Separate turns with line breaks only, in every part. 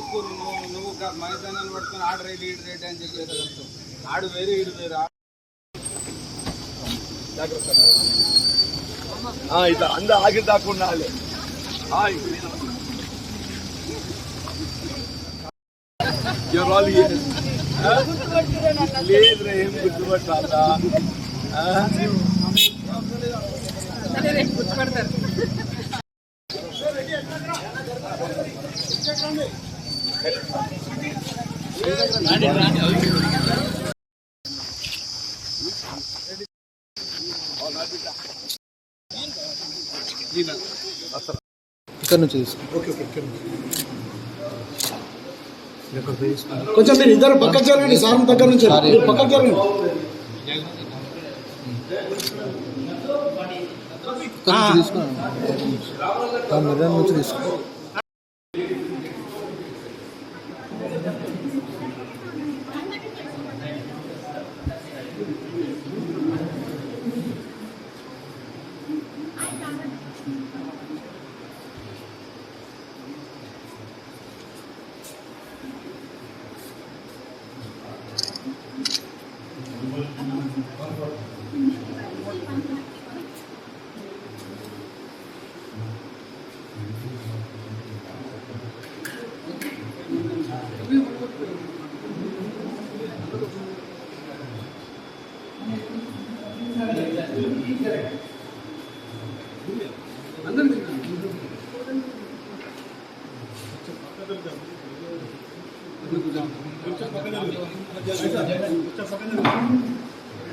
చూసుకో నువ్వు నువ్వు మైదానాన్ని పట్టుకొని ఆడ రేట్ ఈడు రేట్ అని చెప్పి అర్థం ఆడు వేరు ఈడు వేరు. జాగ్రత్త.
ఇట్లా అంద ఆగి దాకుండా లేదు ఏం గుర్తుపట్టాలా గుర్తుపడతారు?
ఇక్కడ నుంచి
కొంచెం మీరు ఇద్దరు పక్క జరగండి సార్ దగ్గర నుంచి పక్క పక్కకు జరగండి
తీసుకున్నాను నుంచి తీసుకో నుంచి తీసుకో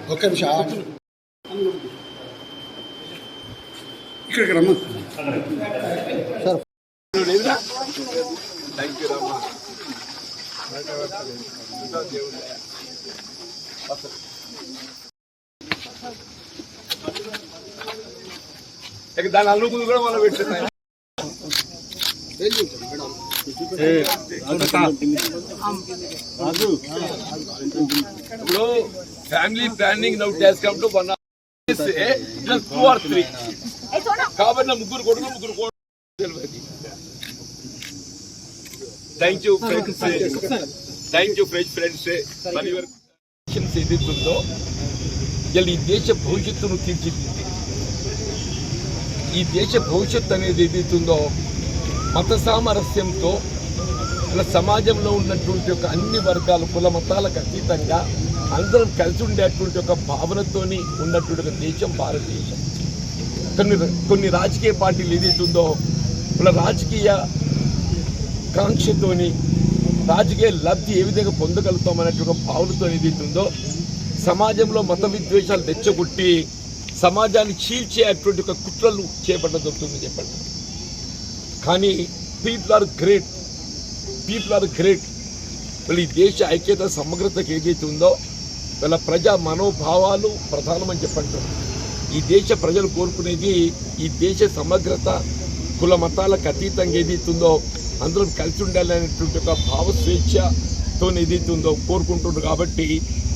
ఒక్క నిమిషం ఇక్కడికి రమ్మ
సార్
థ్యాంక్ యూ రమ్మా ఇక దాని అల్లుకుంది కూడా మనం పెట్టింది. ఇప్పుడు family planning now test come to one two or three. కాబట్టి నా ముగ్గురు కొడుకు ముగ్గురు కొడుకు thank you friends thank you friends friends మరి ఏదైతుందో ఇలా ఈ దేశ భవిష్యత్తును తీర్చిదిద్ది. ఈ దేశ భవిష్యత్తు అనేది ఏదైతుందో మత సామరస్యంతో ఇలా సమాజంలో ఉన్నటువంటి ఒక అన్ని వర్గాలు కుల మతాలకు అతీతంగా అందరం కలిసి ఉండేటువంటి ఒక భావనతోని ఉన్నటువంటి ఒక దేశం భారతదేశం. కొన్ని కొన్ని రాజకీయ పార్టీలు ఏదైతుందో ఇలా రాజకీయ కాంక్షతోని రాజకీయ లబ్ధి ఏ విధంగా పొందగలుగుతామనేటువంటి ఒక భావనతో ఏదైతుందో సమాజంలో మత విద్వేషాలు తెచ్చగొట్టి సమాజాన్ని చీల్చేటువంటి ఒక కుట్రలు చేపట్టదొరుకుతుంది చెప్పండి. కానీ people are great people are great వీళ్ళ ఈ దేశ ఐక్యత సమగ్రతకు ఏదైతే ఉందో వీళ్ళ ప్రజా మనోభావాలు ప్రధానమని చెప్పండి. ఈ దేశ ప్రజలు కోరుకునేది ఈ దేశ సమగ్రత కుల మతాలకు అతీతంగా ఏదైతే ఉందో అందరం కలిసి ఉండాలి అనేటువంటి ఒక భావ స్వేచ్ఛతో ఏదైతే ఉందో కోరుకుంటుండ్రు కాబట్టి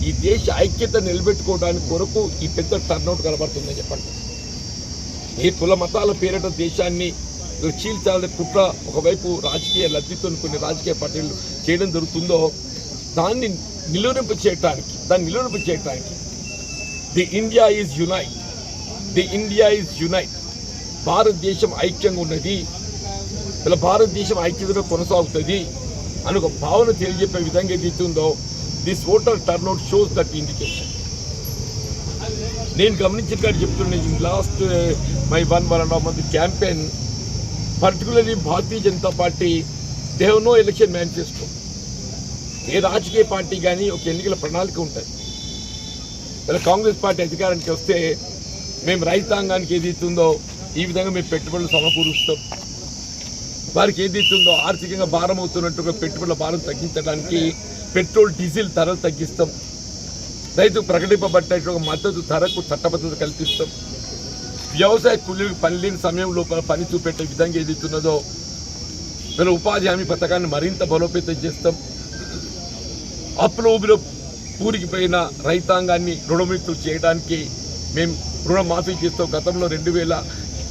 ఈ దేశ ఐక్యత నిలబెట్టుకోవడానికి కొరకు ఈ పెద్ద టర్నౌట్ కనబడుతుందని చెప్పండి. ఈ కుల మతాల పేరిట దేశాన్ని చీల్చాలని కుట్ర ఒకవైపు రాజకీయ లబ్ధితో కొన్ని రాజకీయ పార్టీలు చేయడం జరుగుతుందో దాన్ని నిలువరింపు చేయటానికి దాన్ని నిలువరింపు చేయటానికి the India is unite the India is unite భారతదేశం ఐక్యంగా ఉన్నది. ఇలా భారతదేశం ఐక్యతలో కొనసాగుతుంది అని ఒక భావన తెలియజెప్పే విధంగా ఏదైతే ఉందో this voter turnout shows that indication నేను గమనించిన కాడ చెప్తున్నాను last my one one and half month campaign particularly Bharatiya Janata party they no election manifesto ఏ రాజకీయ పార్టీ కానీ ఒక ఎన్నికల ప్రణాళిక ఉంటుంది. ఇలా కాంగ్రెస్ పార్టీ అధికారానికి వస్తే మేము రైతాంగానికి ఏది ఇస్తుందో ఈ విధంగా మేము పెట్టుబడులు సమకూరుస్తాం. వారికి ఏది ఇస్తుందో ఆర్థికంగా భారం అవుతున్నట్టుగా పెట్టుబడుల భారం తగ్గించడానికి పెట్రోల్ డీజిల్ ధరలు తగ్గిస్తాం. రైతు ప్రకటింపబడ్డ మద్దతు ధరకు చట్టబద్ధత కల్పిస్తాం. వ్యవసాయ కూలీలకు పని లేని సమయం లోపల పని చూపెట్టే విధంగా ఏదైతున్నదో మేము ఉపాధి హామీ పథకాన్ని మరింత బలోపేతం చేస్తాం. అప్పుల ఊబిలో పూరికిపోయిన రైతాంగాన్ని రుణముక్తులు చేయడానికి మేము రుణమాఫీ చేస్తాం. గతంలో రెండు వేల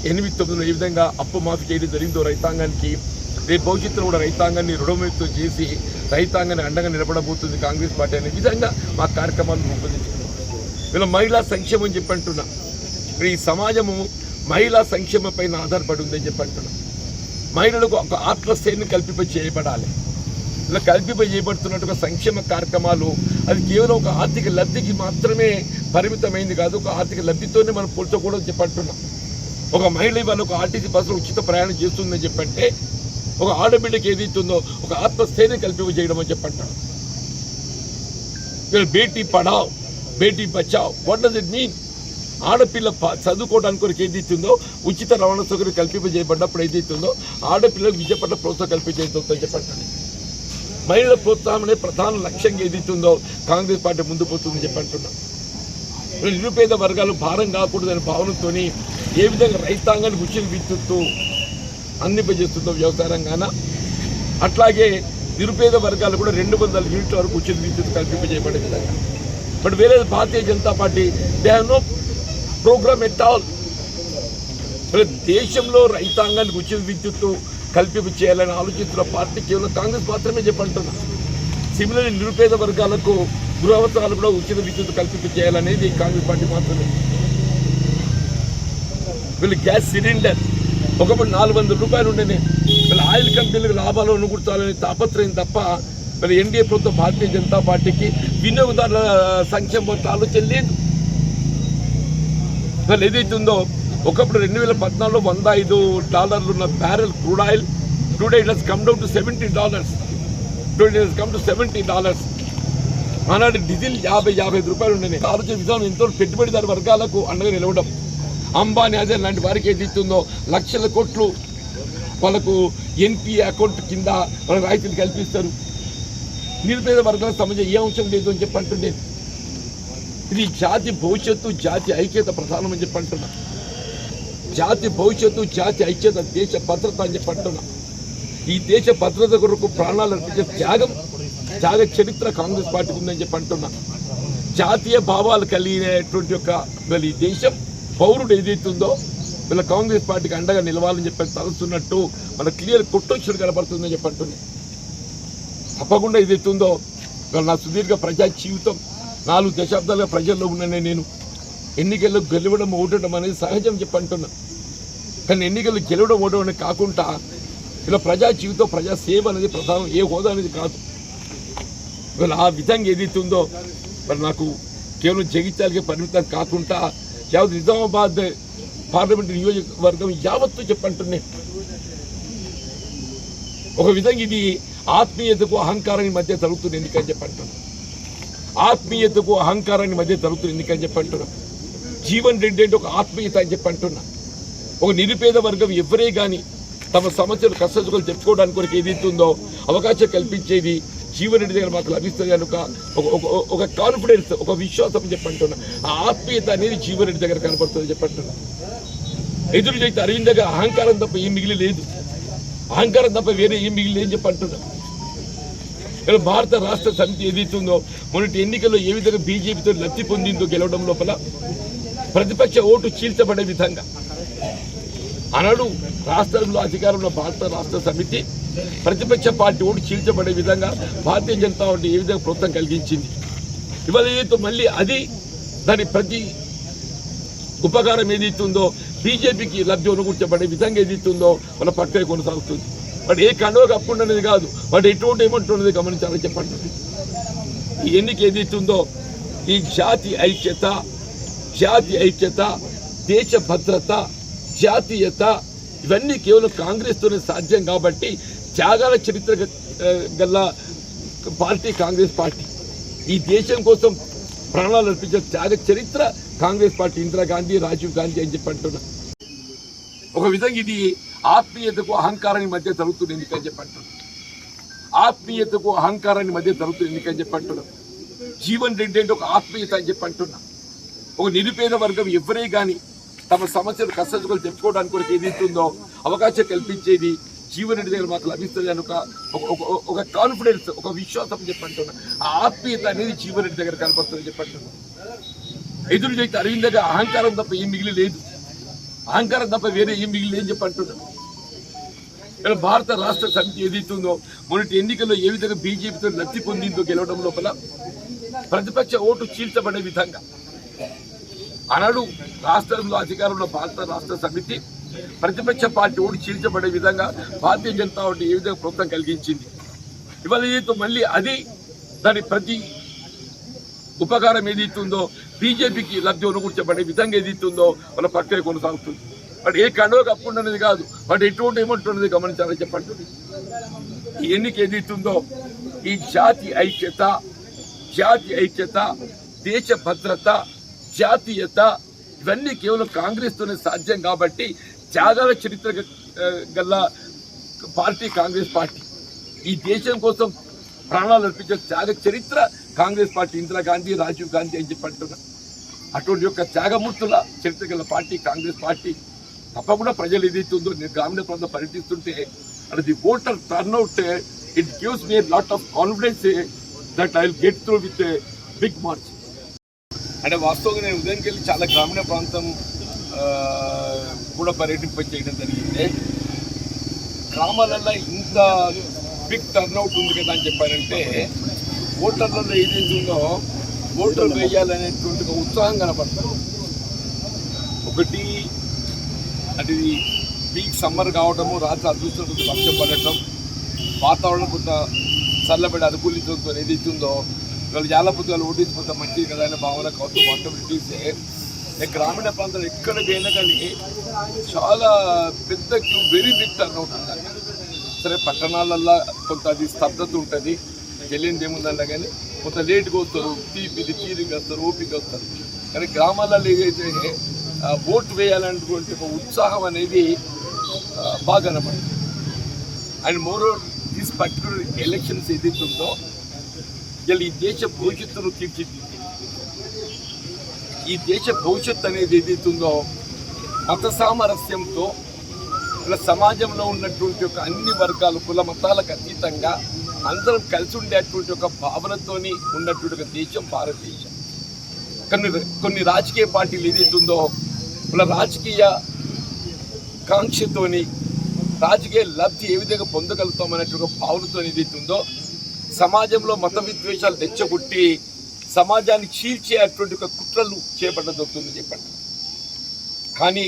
ఎనిమిది తొమ్మిదిలో ఏ విధంగా అప్పు మాఫీ చేయడం జరిగిందో రైతాంగానికి రేపు భవిష్యత్తులో కూడా రైతాంగాన్ని రుణముక్తం చేసి రైతాంగాన్ని అండగా నిలబడబోతుంది కాంగ్రెస్ పార్టీ అనే విధంగా మా కార్యక్రమాలు రూపొందించుకున్నాం ఇలా మహిళా సంక్షేమం చెప్పి అంటున్నా. ఈ సమాజము మహిళా సంక్షేమం పైన ఆధారపడి ఉందని చెప్పి అంటున్నా. మహిళలకు ఒక ఆత్మస్థైర్యం కల్పింప చేయబడాలి. ఇలా కల్పింప చేయబడుతున్నట్టుగా సంక్షేమ కార్యక్రమాలు అది కేవలం ఒక ఆర్థిక లబ్ధికి మాత్రమే పరిమితమైంది కాదు ఒక ఆర్థిక లబ్ధితోనే మనం పోల్చకూడదు చెప్పి అంటున్నాం. ఒక మహిళ ఇవాళ ఒక ఆర్టీసీ బస్సులో ఉచిత ప్రయాణం చేస్తుందని చెప్పంటే ఒక ఆడబిడ్డకి ఏదైతుందో ఒక ఆత్మస్థైర్యం కల్పింప చేయడం అని చెప్పంటాడు. Beti Padhao Beti Bachao what does it mean ఆడపిల్ల చదువుకోవడానికి కొరకు ఏదైతుందో ఉచిత రవాణా సౌకర్యం కల్పింపజేయబడ్డప్పుడు ఏదైతుందో ఆడపిల్లలకు విద్య పట్ల ప్రోత్సాహం కల్పించేస్తుందని చెప్పంటాడు. మహిళల ప్రోత్సాహం ప్రధాన లక్ష్యంగా ఏదైతుందో కాంగ్రెస్ పార్టీ ముందు పోతుందని చెప్పంటున్నాం నిరుపేద వర్గాలు భారం కాకూడదనే భావనతోని ఏ విధంగా రైతాంగానికి ఉచిత విద్యుత్తు అందింపజేస్తుందో వ్యవసాయ రంగాన అట్లాగే నిరుపేద వర్గాలు కూడా రెండు వందల యూనిట్ల వరకు ఉచిత విద్యుత్ కల్పింపజేయబడే విధంగా. బట్ వేరే Bharatiya Janata party they have no program at all. దేశంలో రైతాంగానికి ఉచిత విద్యుత్తు కల్పింప చేయాలని ఆలోచిస్తున్న పార్టీ కేవలం కాంగ్రెస్ మాత్రమే చెప్పంటున్నా. సిమిలర్ నిరుపేద వర్గాలకు గృహవసరాలు కూడా ఉచిత విద్యుత్ కల్పింప చేయాలనేది కాంగ్రెస్ పార్టీ మాత్రమే. వీళ్ళు గ్యాస్ సిలిండర్. ఒకప్పుడు నాలుగు వందల రూపాయలు ఉండేది వీళ్ళు ఆయిల్ కంపెనీలకు లాభాలు అనుకుంటారని తాపత్రయం తప్ప వీళ్ళ ఎన్డీఏ ప్రభుత్వం భారతీయ జనతా పార్టీకి వినియోగదారుల సంక్షేమ పట్ల ఆలోచన లేదు వాళ్ళు ఉందో ఒకప్పుడు రెండు వేల పద్నాలుగులో వంద ఐదు డాలర్లు ఉన్న barrel crude oil today it has come down to seventy dollars today it come to seventy dollars ఆనాడు డీజిల్ యాభై యాభై ఐదు రూపాయలు ఉండేది ఆలోచన విధానం ఎంతో పెట్టుబడిదారు వర్గాలకు అండగా నిలవడం. అంబానీ అదే లాంటి వారికి ఏది ఇస్తుందో లక్షల కోట్లు వాళ్ళకు ఎన్పిఏ అకౌంట్ కింద వాళ్ళకి రాయితీలు కల్పిస్తారు. నిరుపేద వర్గాల సంబంధించిన ఏ అంశం లేదు అని చెప్పి అంటుండేది ఇది జాతి భవిష్యత్తు జాతి ఐక్యత ప్రధానం అని చెప్పి అంటున్నా. జాతి భవిష్యత్తు జాతి ఐక్యత దేశ భద్రత అని చెప్పి అంటున్నా. ఈ దేశ భద్రత కొరకు ప్రాణాలు అర్పించే త్యాగం త్యాగ చరిత్ర కాంగ్రెస్ పార్టీకి ఉందని చెప్పి అంటున్నా. జాతీయ భావాలు కలిగినటువంటి ఒక ఈ దేశం. పౌరుడు ఏదైతుందో వీళ్ళ కాంగ్రెస్ పార్టీకి అండగా నిలవాలని చెప్పి తలుస్తున్నట్టు మన క్లియర్ కుట్టొచ్చుడు కనబడుతుందని చెప్పి అంటున్నాయి తప్పకుండా ఏదైతుందో నా సుదీర్ఘ ప్రజా జీవితం నాలుగు దశాబ్దాలుగా ప్రజల్లో ఉన్నానే నేను. ఎన్నికల్లో గెలవడం ఓడటం అనేది సహజం చెప్పంటున్నా కానీ ఎన్నికల్లో గెలవడం ఓడడం అనేది కాకుండా ఇలా ప్రజా జీవితం ప్రజా సేవ అనేది ప్రధానం ఏ హోదా అనేది కాదు. ఇవాళ ఆ విధంగా ఏదైతే ఉందో మరి నాకు కేవలం జగిత్యాలకే పరిమితం కాకుండా యావత్ నిజామాబాద్ పార్లమెంటు నియోజకవర్గం యావత్తు చెప్పంటున్నాయి ఒక విధంగా ఇది ఆత్మీయతకు అహంకారాన్ని మధ్య జరుగుతున్న ఎందుకని చెప్పంటున్నాం ఆత్మీయతకు అహంకారాన్ని మధ్య జరుగుతున్న ఎందుకని చెప్పంటున్నాం జీవన్ రెడ్డి అంటే ఒక ఆత్మీయత అని చెప్పంటున్నా. ఒక నిరుపేద వర్గం ఎవరే కానీ తమ సమస్యలు కష్టసుకలు చెప్పుకోవడానికి కొరకు ఏదైతుందో అవకాశం కల్పించేది జీవన్ రెడ్డి దగ్గర మాకు లభిస్తుంది కనుక ఒక ఒక- కాన్ఫిడెన్స్ ఒక విశ్వాసం చెప్పంటున్నా. ఆ ఆత్మీయత అనేది జీవన్ రెడ్డి దగ్గర కనపడుతుంది చెప్పంటున్నా. ఎదురు చేస్తే అరవింద్ దగ్గర అహంకారం తప్ప ఏం మిగిలి లేదు అహంకారం తప్ప వేరే ఏం మిగిలి లేదని చెప్పి ఇక్కడ భారత రాష్ట్ర సమితి ఏదైతుందో మొన్నటి ఎన్నికల్లో ఏ విధంగా బీజేపీతో లబ్ధి పొందిందో గెలవడం లోపల ప్రతిపక్ష ఓటు చీల్చబడే విధంగా అనడు. రాష్ట్రంలో అధికారంలో భారత రాష్ట్ర సమితి ప్రతిపక్ష పార్టీ ఓటు చీల్చబడే విధంగా భారతీయ జనతా పార్టీ ఏ విధంగా ప్రభుత్వం కలిగించింది? ఇవాళ ఏదైతే మళ్ళీ అది దాని ప్రతి ఉపకారం ఏదైతుందో బీజేపీకి లబ్ధి అనుకూర్చబడే విధంగా ఏదైతుందో మన ప్రక్రియ కొనసాగుతుంది. వాడు ఏ కండవ కప్పుకుంటున్నది కాదు వాడు ఎటువంటి ఏమంటున్నది గమనించాలని చెప్పండి. ఈ ఎన్నిక ఏదైతుందో ఈ జాతి ఐక్యత జాతి ఐక్యత దేశ భద్రత జాతీయత ఇవన్నీ కేవలం కాంగ్రెస్తోనే సాధ్యం కాబట్టి త్యాగాల చరిత్ర గల పార్టీ కాంగ్రెస్ పార్టీ. ఈ దేశం కోసం ప్రాణాలు అర్పించిన త్యాగ చరిత్ర కాంగ్రెస్ పార్టీ ఇందిరాగాంధీ రాజీవ్ గాంధీ అని చెప్పి అంటున్నా. ఒక విధంగా ఇది ఆత్మీయతకు అహంకారానికి మధ్య జరుగుతుంది ఎందుకని చెప్పి అంటున్నా. ఆత్మీయతకు అహంకారానికి మధ్య జరుగుతుంది ఎందుకని చెప్పి జీవన్ రెడ్డి అంటే ఒక ఆత్మీయత అని చెప్పి అంటున్నా. ఒక నిరుపేద వర్గం ఎవరే కానీ తమ సమస్యలు కష్టసుకలు చెప్పుకోవడానికి కూడా ఏది ఇస్తుందో అవకాశం కల్పించేది జీవన్ దగ్గర మాకు లభిస్తుంది అని ఒక ఒక- ఒక- కాన్ఫిడెన్స్ ఒక విశ్వాసం చెప్పంటున్నా. ఆ ఆత్మీయత అనేది జీవన్ దగ్గర కనపడుతుంది చెప్పంటున్నా. ఎదురు చేస్తే అరవింద్ దగ్గర అహంకారం తప్ప ఏం మిగిలి లేదు అహంకారం తప్ప వేరే ఏం మిగిలి లేదని చెప్పంటున్నా. ఇలా భారత రాష్ట్ర సమితి ఏదైతుందో మొన్నటి ఎన్నికల్లో ఏ విధంగా బీజేపీతో లబ్ధి పొందిందో గెలవడం లోపల ప్రతిపక్ష ఓటు చీల్చబడే విధంగా ఆనాడు రాష్ట్రంలో అధికారంలో భారత రాష్ట్ర సమితి ప్రతిపక్ష పార్టీ ఓడి చీల్చబడే విధంగా భారతీయ జనతా పార్టీ ఏ విధంగా ప్రభుత్వం కలిగించింది? ఇవాళ ఏదైతే మళ్ళీ అది దాని ప్రతి ఉపకారం ఏదైతుందో బీజేపీకి లబ్ధి అనుకూర్చబడే విధంగా ఏదైతుందో వాళ్ళ ప్రక్రియ కొనసాగుతుంది. వాడు ఏ కండవ కప్పుకున్నది కాదు వాడు ఎటువంటి ఏమంటున్నది గమనించాలని చెప్పండి. ఈ ఎన్నిక ఏదైతుందో ఈ జాతి ఐక్యత జాతి ఐక్యత దేశ భద్రత జాతీయత ఇవన్నీ కేవలం కాంగ్రెస్తోనే సాధ్యం కాబట్టి త్యాగాల చరిత్ర గల పార్టీ కాంగ్రెస్ పార్టీ. ఈ దేశం కోసం ప్రాణాలు అర్పించే త్యాగ చరిత్ర కాంగ్రెస్ పార్టీ ఇందిరాగాంధీ రాజీవ్ గాంధీ అని చెప్పి అంటున్నారు అటువంటి యొక్క త్యాగమూర్తుల చరిత్ర గల పార్టీ కాంగ్రెస్ పార్టీ తప్పకుండా ప్రజలు ఏదైతుందో నేను గ్రామీణ ప్రాంతం పర్యటిస్తుంటే అది the voter turnout it gives me lot of confidence that I will get through with big march అంటే వాస్తవంగా నేను ఉదయం వెళ్ళి చాలా గ్రామీణ ప్రాంతం కూడా పర్యటింప చేయడం జరిగింది. గ్రామాలలో ఇంత బిగ్ టర్న్అవుట్ ఉంది కదా అని చెప్పారంటే ఓటర్లలో ఏదైతే ఉందో ఓటర్లు వేయాలనేటువంటి ఒక ఉత్సాహం కనపడుతుంది ఒకటి అది పీక్ సమ్మర్ కావడము రాత్రి అదృష్టం కొంచెం పడటం వాతావరణం కొంత చల్లబడి అనుకూలించడంతో ఏదైతే ఉందో ఇవాళ చాలా పుస్తకాలు ఓటించుకుంటే మంచిది కదా అనే భావన కౌతు ఆటోమేటిక్సే నేను గ్రామీణ ప్రాంతాలు ఎక్కడికైనా కానీ చాలా పెద్ద క్యూ వెరీ బిగ్ టర్న్ అవుతుంది అక్కడ. సరే పట్టణాలల్లో కొంత అది స్తబ్దత ఉంటుంది. వెళ్ళింది ఏముందన్నా కానీ కొంత లేట్గా వస్తారు తీపిది తీరిగా వస్తారు ఓపిక వస్తారు. కానీ గ్రామాలలో ఏదైతే ఓటు వేయాలనేటువంటి ఒక ఉత్సాహం అనేది బాగా కనపడుతుంది. And more this particular elections ఏదైతే ఉందో ఇలా ఈ దేశ భవిష్యత్తును తీర్చిదిద్ది. ఈ దేశ భవిష్యత్తు అనేది ఏదైతుందో మత సామరస్యంతో ఇలా సమాజంలో ఉన్నటువంటి ఒక అన్ని వర్గాలు కుల మతాలకు అతీతంగా అందరం కలిసి ఉండేటువంటి ఒక భావనతోని ఉన్నటువంటి ఒక దేశం భారతదేశం. కొన్ని కొన్ని రాజకీయ పార్టీలు ఏదైతుందో ఉందో వాళ్ళ రాజకీయ కాంక్షతోని రాజకీయ లబ్ధి ఏ విధంగా పొందగలుగుతాం అనేటువంటి ఒక భావనతో ఏదైతుందో సమాజంలో మత విద్వేషాలు తెచ్చగొట్టి సమాజాన్ని చీల్చేటువంటి ఒక కుట్రలు చేపట్టడం జరుగుతుంది చెప్పండి. కానీ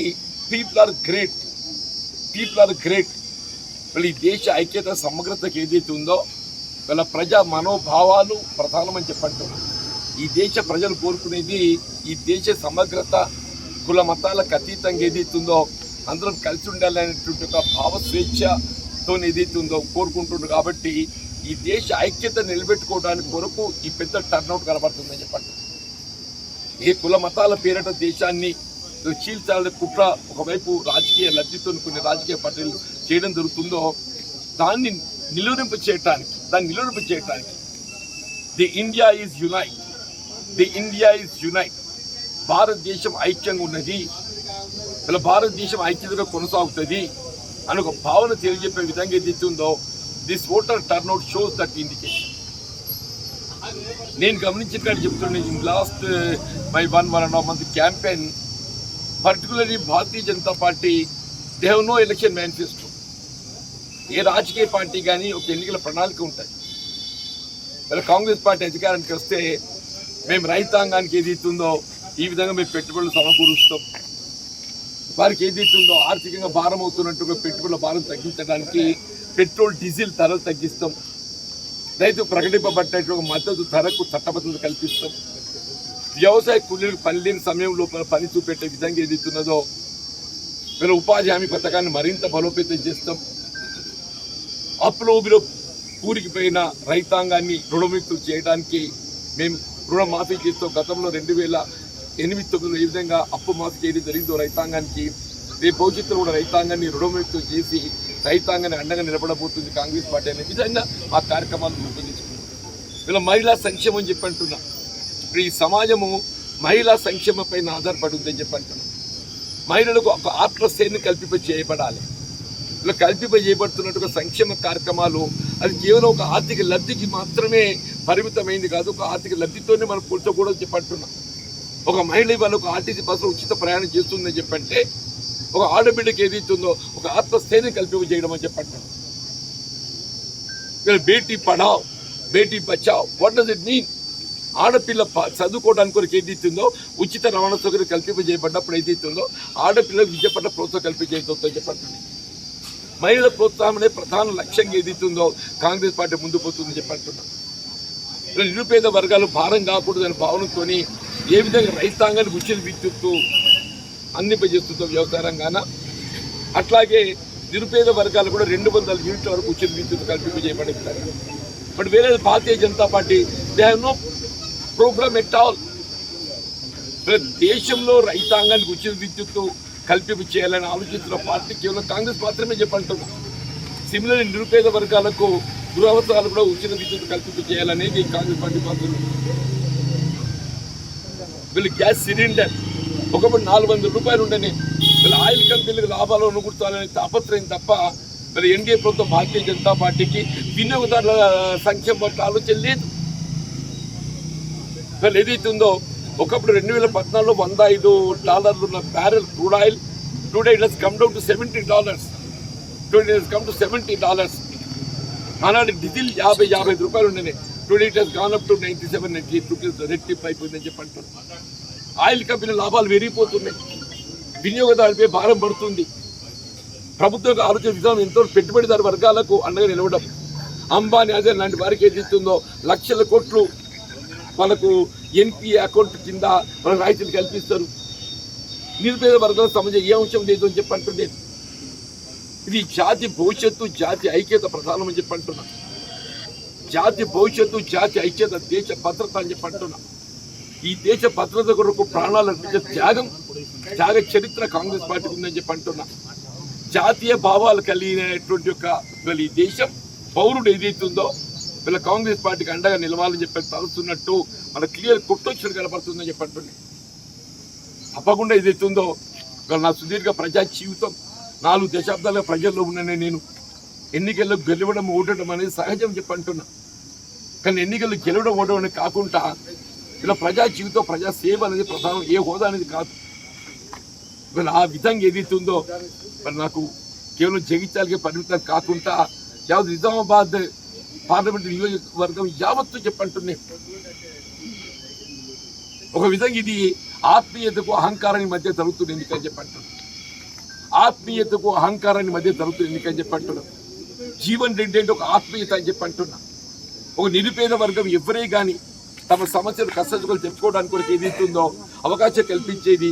people are great people are great వీళ్ళ ఈ దేశ ఐక్యత సమగ్రతకు ఏదైతే ఉందో వీళ్ళ ప్రజా మనోభావాలు ప్రధానమని చెప్పండి. ఈ దేశ ప్రజలు కోరుకునేది ఈ దేశ సమగ్రత కుల మతాలకు అతీతంగా ఏదైతే ఉందో అందరం కలిసి ఉండాలనేటువంటి ఒక భావ స్వేచ్ఛతో ఏదైతే ఉందో కోరుకుంటుండ్రు కాబట్టి ఈ దేశ ఐక్యత నిలబెట్టుకోవడానికి కొరకు ఈ పెద్ద టర్నౌట్ కనబడుతుందని చెప్పండి. ఏ కుల మతాల పేరిట దేశాన్ని చీల్చాలని కుట్ర ఒకవైపు రాజకీయ లబ్ధితో కొన్ని రాజకీయ పార్టీలు చేయడం జరుగుతుందో దాన్ని నిలువరింపు చేయటానికి దాన్ని నిలువరింపు చేయటానికి the India is unite the India is unite భారతదేశం ఐక్యంగా ఉన్నది ఇలా భారతదేశం ఐక్యతగా కొనసాగుతుంది అని ఒక భావన తెలియజెప్పే విధంగా ఏదైతే ఉందో this voter turnout shows that indication నేను గమనించిన చెప్తున్నాను in last my one one and half month campaign particularly Bharatiya Janata party they have no election manifesto ఏ రాజకీయ పార్టీ కానీ ఒక ఎన్నికల ప్రణాళిక ఉంటాయి. మరి కాంగ్రెస్ పార్టీ అధికారానికి వస్తే మేము రైతాంగానికి ఏది ఇస్తుందో ఈ విధంగా మేము పెట్టుబడులు సమకూరుస్తాం. వారికి ఏది ఇస్తుందో ఆర్థికంగా భారం అవుతున్నట్టుగా పెట్టుబడుల భారం తగ్గించడానికి పెట్రోల్ డీజిల్ ధరలు తగ్గిస్తాం. రైతు ప్రకటింపబడ్డటువంటి మద్దతు ధరకు చట్టబద్ధత కల్పిస్తాం. వ్యవసాయ కూలీలకు పని లేని సమయంలో పని చూపెట్టే విధంగా ఏదైతున్నదో వీళ్ళ ఉపాధి హామీ పథకాన్ని మరింత బలోపేతం చేస్తాం. అప్పులో ఊబిలో ఊరికిపోయిన రైతాంగాన్ని రుణముక్తులు చేయడానికి మేము రుణమాఫీ చేస్తాం. గతంలో రెండు వేల ఎనిమిది తొమ్మిదిలో ఏ విధంగా అప్పు మాఫీ చేయడం జరిగిందో రైతాంగానికి రేపు భవిష్యత్తులో కూడా రైతాంగాన్ని రుణముక్తులు చేసి రైతాంగాన్ని అండగా నిలబడబోతుంది కాంగ్రెస్ పార్టీ అనే విధంగా ఆ కార్యక్రమాలు రూపొందించుకున్నాం ఇలా మహిళా సంక్షేమం అని చెప్పి అంటున్నా. ఇప్పుడు ఈ సమాజము మహిళా సంక్షేమ పైన ఆధారపడి ఉందని చెప్పి అంటున్నాం. మహిళలకు ఒక ఆత్మస్థైర్యం కల్పింప చేయబడాలి. ఇలా కల్పింప చేయబడుతున్నట్టుగా సంక్షేమ కార్యక్రమాలు అది కేవలం ఒక ఆర్థిక లబ్ధికి మాత్రమే పరిమితమైంది కాదు ఒక ఆర్థిక లబ్ధితోనే మనం కూర్చోకూడదు చెప్పంటున్నాం ఒక మహిళ ఇవాళ ఒక ఆర్టీసీ బస్సులో ఉచిత ప్రయాణం చేస్తుందని చెప్పంటే ఒక ఆడబిడ్డకి ఏదైతుందో ఒక ఆత్మస్థైర్యం కల్పింప చేయడం అని చెప్పంటారు. ఇక్కడ Beti Padhao Beti Bachao what does it mean ఆడపిల్ల చదువుకోవడానికి కొరకు ఏదైతుందో ఉచిత రవాణా సౌకర్యం కల్పింపజేయబడ్డప్పుడు ఏదైతుందో ఆడపిల్లకు విద్య పట్ల ప్రోత్సాహం కల్పించేస్తుందో చెప్పండి మహిళల ప్రోత్సాహం ప్రధాన లక్ష్యంగా ఏదైతుందో కాంగ్రెస్ పార్టీ ముందు పోతుందని చెప్పంటున్నాం నిరుపేద వర్గాలు భారం కాకూడదనే భావనతో ఏ విధంగా రైతాంగానికి ఉచిత విద్యుత్తు అందింపజేస్తుందో వ్యవసాయ రంగాన అట్లాగే నిరుపేద వర్గాలు కూడా రెండు వందల యూనిట్ల వరకు ఉచిత విద్యుత్ కల్పింపజేయబడి బట్ వేరే Bharatiya Janata party they have no programme at all దేశంలో రైతాంగానికి ఉచిత విద్యుత్తు కల్పింపు చేయాలని ఆలోచిస్తున్న పార్టీ కేవలం కాంగ్రెస్ మాత్రమే చెప్పంటున్నాం సిమిలర్ నిరుపేద వర్గాలకు గృహవసరాలు కూడా ఉచిత విద్యుత్ కల్పింప చేయాలనేది కాంగ్రెస్ పార్టీ మాత్రమే వీళ్ళు గ్యాస్ సిలిండర్ ఒకప్పుడు నాలుగు వందల రూపాయలు ఉండని. వీళ్ళు ఆయిల్ కంపెనీలకు లాభాలు అనుకుంటానని తాపత్రయం తప్ప మరి ఎన్డీఏ ప్రభుత్వం భారతీయ జనతా పార్టీకి వినియోగదారుల సంక్షేమ పట్ల ఆలోచన లేదు. వీళ్ళు ఉందో ఒకప్పుడు రెండు వేల పద్నాలుగులో వంద ఐదు డాలర్లు ఉన్న barrel crude oil today it has come down to seventy dollars today it come to seventy dollars ఆనాడు డీజిల్ యాభై యాభై ఐదు రూపాయలు ఉండేది today it has gone up to ninety seven ninety eight rupees రెట్టింపు అయిపోయిందని చెప్పి అంటారు ఆయిల్ కంపెనీ లాభాలు పెరిగిపోతున్నాయి. వినియోగదారులపై భారం పడుతుంది. ప్రభుత్వం ఆలోచన విధానం ఎంతో పెట్టుబడిదారు వర్గాలకు అండగా నిలవడం. అంబానీ అదే లాంటి వారికి ఏదిస్తుందో లక్షల కోట్లు వాళ్ళకు ఎన్పిఏ అకౌంట్ కింద వాళ్ళకి రాయితీలు కల్పిస్తారు. నిరుపేద వర్గాల సంబంధించి ఏ అంశం లేదు అని చెప్పి అంటుండే ఇది జాతి భవిష్యత్తు జాతి ఐక్యత ప్రధానం అని చెప్పి అంటున్నా. జాతి భవిష్యత్తు జాతి ఐక్యత దేశ భద్రత అని చెప్పి అంటున్నా. ఈ దేశ భద్రత కొరకు ప్రాణాలు అర్పించే త్యాగం త్యాగ చరిత్ర కాంగ్రెస్ పార్టీకి ఉందని చెప్పి అంటున్నా. జాతీయ భావాలు కలిగినటువంటి యొక్క వీళ్ళ ఈ దేశం పౌరుడు ఏదైతుందో వీళ్ళ కాంగ్రెస్ పార్టీకి అండగా నిలవాలని చెప్పి తలుస్తున్నట్టు మన క్లియర్ కొట్టొచ్చిన కనపడుతుందని చెప్పి అంటున్నాయి తప్పకుండా ఏదైతుందో ఉందో నా సుదీర్ఘ ప్రజా జీవితం నాలుగు దశాబ్దాలుగా ప్రజల్లో ఉన్నానే నేను ఎన్నికల్లో గెలవడం ఓడటం అనేది సహజం చెప్పి అంటున్నా. కానీ ఎన్నికల్లో గెలవడం ఓడడం అనేది కాకుండా ఇలా ప్రజా జీవితం ప్రజా సేవ అనేది ప్రధానం. ఏ హోదా అనేది కాదు. మరి ఆ విధంగా ఏదైతే ఉందో మరి నాకు కేవలం జగిత్యాలకే పరిమితం కాకుండా యావత్ నిజామాబాద్ పార్లమెంట్ నియోజకవర్గం యావత్తు చెప్పంటున్నాయి. ఒక విధంగా ఇది ఆత్మీయతకు అహంకారాన్ని మధ్య జరుగుతుంది ఎందుకని చెప్పంటున్నాను ఆత్మీయతకు అహంకారాన్ని మధ్య జరుగుతుంది ఎందుకని చెప్పంటున్నాను జీవన్ రెడ్డి అంటే ఒక ఆత్మీయత అని చెప్పంటున్నా. ఒక నిరుపేద వర్గం ఎవరే కానీ తమ సమస్యలు కష్టసుకలు చెప్పుకోవడానికి కూడా ఏది ఇస్తుందో అవకాశం కల్పించేది